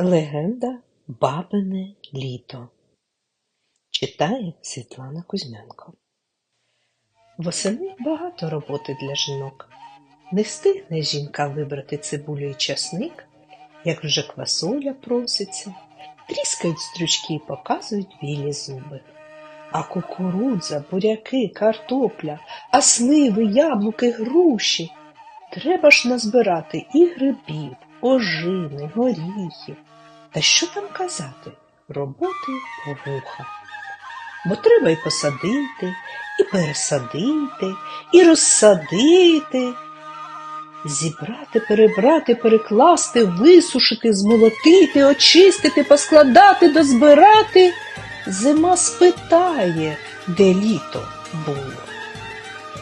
Легенда Бабине літо читає Світлана Кузьменко. Восени багато роботи для жінок. Не встигне жінка вибрати цибулю і часник, як вже квасоля проситься, тріскають стручки і показують білі зуби. А кукурудза, буряки, картопля, а сливи, яблуки, груші. Треба ж назбирати і грибів, ожини, горіхів. Та що там казати? Роботи по вуха. Бо треба й посадити, і пересадити, і розсадити, зібрати, перебрати, перекласти, висушити, змолотити, очистити, поскладати, дозбирати. Зима спитає, де літо було.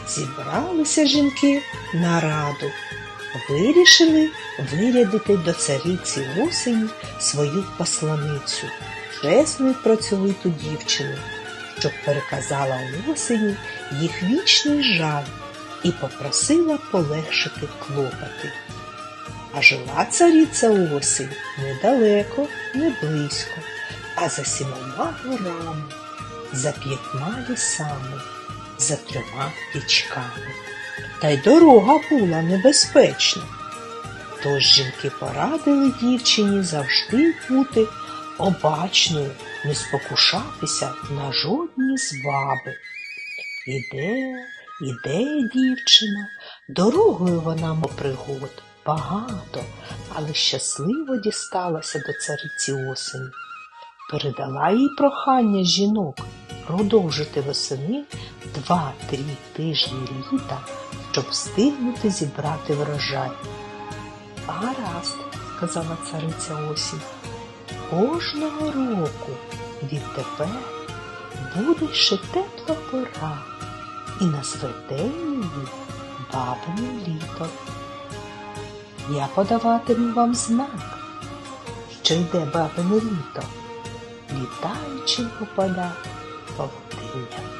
Зібралися жінки на раду, вирішили вирядити до цариці осені свою посланицю, чесну й працьовиту дівчину, щоб переказала осені їх вічний жаль і попросила полегшити клопоти. А жила цариця осінь недалеко, не близько, а за сімома горами, за п'ятьма лісами, за трьома річками. Та й дорога була небезпечна. Тож жінки порадили дівчині завжди бути обачною, не спокушатися на жодні зваби. Іде, іде дівчина, дорогою вона мо пригод багато, але щасливо дісталася до цариці осені. Передала їй прохання жінок продовжити восени два-три тижні літа, щоб встигнути зібрати врожай. Гаразд, сказала цариця осінь, кожного року відтепер буде ще тепла пора і назвете її бабине літо. Я подаватиму вам знак, що йде бабине літо, літаючим 稍等一